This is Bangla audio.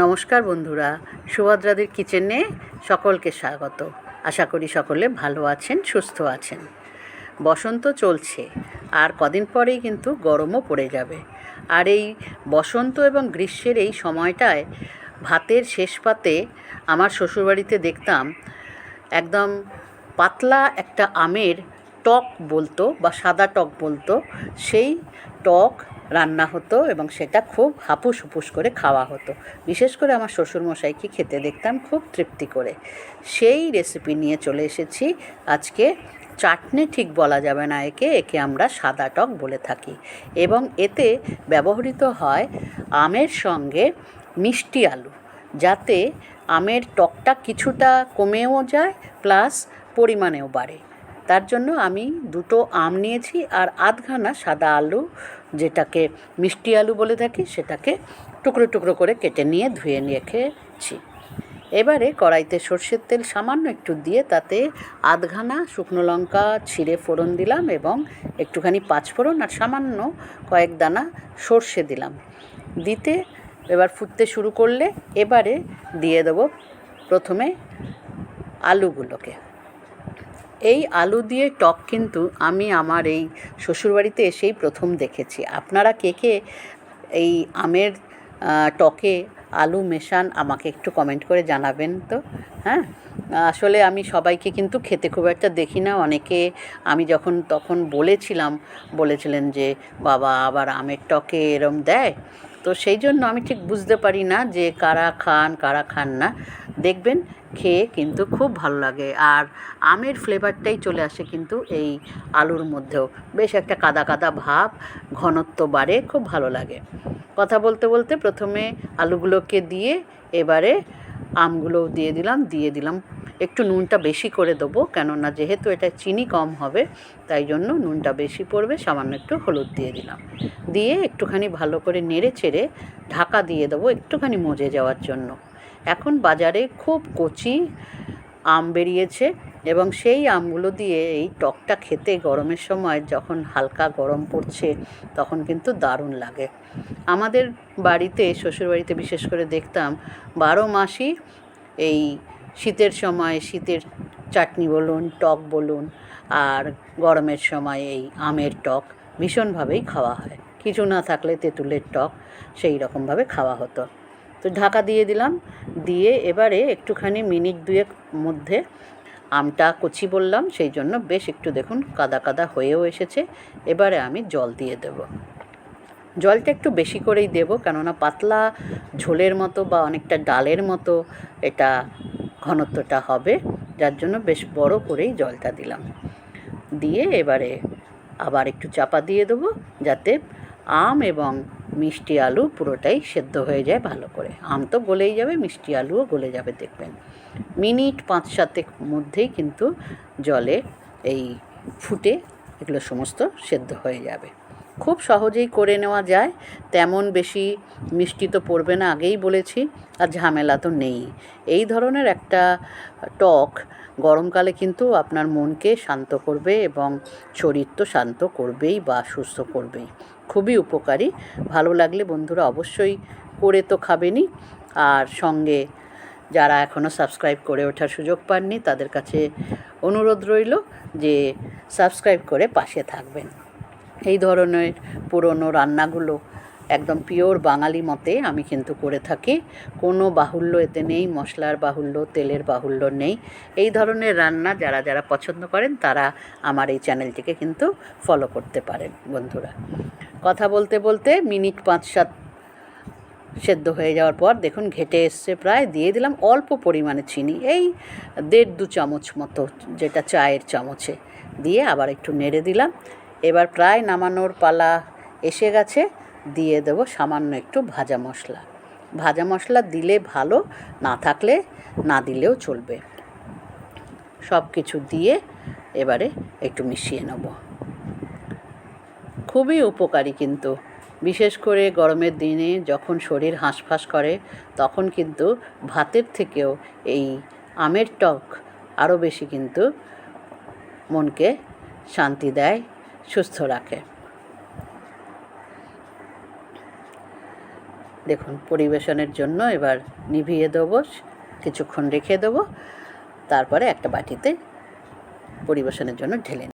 নমস্কার বন্ধুরা, সুভদ্রাদের কিচেনে সকলকে স্বাগত। আশা করি সকলে ভালো আছেন, সুস্থ আছেন। বসন্ত চলছে, আর কদিন পরেই কিন্তু গরমও পড়ে যাবে। আর এই বসন্ত এবং গ্রীষ্মের এই সময়টায় ভাতের শেষ পাতে আমার শ্বশুরবাড়িতে দেখতাম, একদম পাতলা একটা আমের টক বলতো বা সাদা টক বলতো, সেই টক রান্না হতো এবং সেটা খুব হাপুস হুপুস করে খাওয়া হতো। বিশেষ করে আমার শ্বশুরমশাইকে খেতে দেখতাম খুব তৃপ্তি করে। সেই রেসিপি নিয়ে চলে এসেছি। আজকে চাটনি ঠিক বলা যাবে না একে একে আমরা সাদা টক বলে থাকি। এবং এতে ব্যবহৃত হয় আমের সঙ্গে মিষ্টি আলু, যাতে আমের টকটা কিছুটা কমেও যায়, প্লাস পরিমাণেও বাড়ে। তার জন্য আমি দুটো আম নিয়েছি আর আধখানা সাদা আলু যেটাকে মিষ্টি আলু বলে থাকি, সেটাকে টুকরো টুকরো করে কেটে নিয়ে ধুয়ে নিয়ে খেয়েছি। এবারে কড়াইতে সর্ষের তেল সামান্য একটু দিয়ে তাতে আধখানা শুকনো লঙ্কা ছিঁড়ে ফোড়ন দিলাম এবং একটুখানি পাঁচফোড়ন আর সামান্য কয়েক দানা সর্ষে দিলাম। দিতে এবার ফুটতে শুরু করলে এবারে দিয়ে দেবো প্রথমে আলুগুলোকে। এই আলু দিয়ে টক কিন্তু আমি আমার এই শ্বশুরবাড়িতে এসেই প্রথম দেখেছি। আপনারা কে কে এই আমের টকে আলু মেশান আমাকে একটু কমেন্ট করে জানাবেন তো হ্যাঁ? আসলে আমি সবাইকে কিন্তু খেতে খুব একটা দেখি না। অনেকে আমি যখন তখন বলেছিলাম, বলেছিলেন যে, বাবা, আবার আমের টকে এরম দেয়? তো সেই জন্য আমি ঠিক বুঝতে পারি না যে কারা খান কারা খান না। দেখবেন, খেয়ে কিন্তু খুব ভালো লাগে। আর আমের ফ্লেভারটাই চলে আসে কিন্তু এই আলুর মধ্যেও। বেশ একটা কাদা কাদা ভাব, ঘনত্ব বাড়ে, খুব ভালো লাগে। কথা বলতে বলতে প্রথমে আলুগুলোকে দিয়ে এবারে আমগুলোও দিয়ে দিলাম দিয়ে দিলাম। একটু নুনটা বেশি করে দেবো, কেননা যেহেতু এটা চিনি কম হবে, তাই জন্য নুনটা বেশি পড়বে, সামান্য একটু হলুদ দিয়ে দিলাম। দিয়ে একটুখানি ভালো করে নেড়ে চেড়ে ঢাকা দিয়ে দেবো একটুখানি মজে যাওয়ার জন্য। এখন বাজারে খুব কচি আম বেরিয়েছে এবং সেই আমগুলো দিয়ে এই টকটা খেতে গরমের সময় যখন হালকা গরম পড়ছে তখন কিন্তু দারুণ লাগে। আমাদের বাড়িতে, শ্বশুরবাড়িতে বিশেষ করে দেখতাম বারো মাসই এই শীতের সময় শীতের চাটনি বলুন, টক বলুন আর গরমের সময় এই আমের টক ভীষণভাবেই খাওয়া হয়। কিছু না থাকলে তেঁতুলের টক সেই রকমভাবে খাওয়া হতো। তো ঢাকা দিয়ে দিলাম। দিয়ে এবারে একটুখানি মিনিট দুয়েক মধ্যে আমটা কচি বললাম, সেই জন্য বেশ একটু দেখুন কাদা কাদা হয়েও এসেছে। এবারে আমি জল দিয়ে দেব। জলটা একটু বেশি করেই দেব, কেননা পাতলা ঝোলের মতো বা অনেকটা ডালের মতো এটা ঘনত্বটা হবে, যার জন্য বেশ বড় করেই জলটা দিলাম। দিয়ে এবারে আবার একটু চাপা দিয়ে দেবো, যাতে আম এবং মিষ্টি আলু পুরোটাই সেদ্ধ হয়ে যায় ভালো করে। আম তো গলেই যাবে, মিষ্টি আলুও গলে যাবে দেখবেন। মিনিট পাঁচ সাতেক মধ্যেই কিন্তু জলে এই ফুটে এগুলো সমস্ত সেদ্ধ হয়ে যাবে। খুব সহজেই করে নেওয়া যায়, তেমন বেশি মিষ্টি তো পড়বে না, আগেই বলেছি, আর ঝামেলা তো নেই। এই ধরনের একটা টক গরমকালে কিন্তু আপনার মনকে শান্ত করবে এবং শরীর তো শান্ত করবেই বা সুস্থ করবেই। খুবই উপকারী। ভালো লাগলে বন্ধুরা অবশ্যই করে তো খাবেনই। আর সঙ্গে যারা এখনও সাবস্ক্রাইব করে ওঠার সুযোগ পাননি, তাদের কাছে অনুরোধ রইল যে সাবস্ক্রাইব করে পাশে থাকবেন। এই ধরনের পুরনো রান্নাগুলো একদম পিওর বাঙালি মতে আমি কিন্তু করে থাকি। কোনো বাহুল্য এতে নেই, মশলার বাহুল্য, তেলের বাহুল্য নেই। এই ধরনের রান্না যারা যারা পছন্দ করেন, তারা আমার এই চ্যানেলটিকে কিন্তু ফলো করতে পারেন, বন্ধুরা। কথা বলতে বলতে মিনিট পাঁচ সাত সেদ্ধ হয়ে যাওয়ার পর দেখুন ঘেটে এসছে প্রায়, দিয়ে দিলাম অল্প পরিমাণে চিনি। এই দেড় দু চামচ মতো যেটা চায়ের চামচে। দিয়ে আবার একটু নেড়ে দিলাম। এবার প্রায় নামানোর পালা এসে গেছে। দিয়ে দেবো সামান্য একটু ভাজা মশলা। ভাজা মশলা দিলে ভালো, না থাকলে না দিলেও চলবে। সব কিছু দিয়ে এবারে একটু মিশিয়ে নেব। খুবই উপকারী কিন্তু। বিশেষ করে গরমের দিনে যখন শরীর হাঁসফাঁস করে, তখন কিন্তু ভাতের থেকেও এই আমের টক আরও বেশি কিন্তু মনকে শান্তি দেয়, সুস্থ রাখে। দেখুন, পরিবেশনের জন্য এবার নিভিয়ে দেবো, কিছুক্ষণ রেখে দেবো, তারপরে একটা বাটিতে পরিবেশনের জন্য ঢেলে।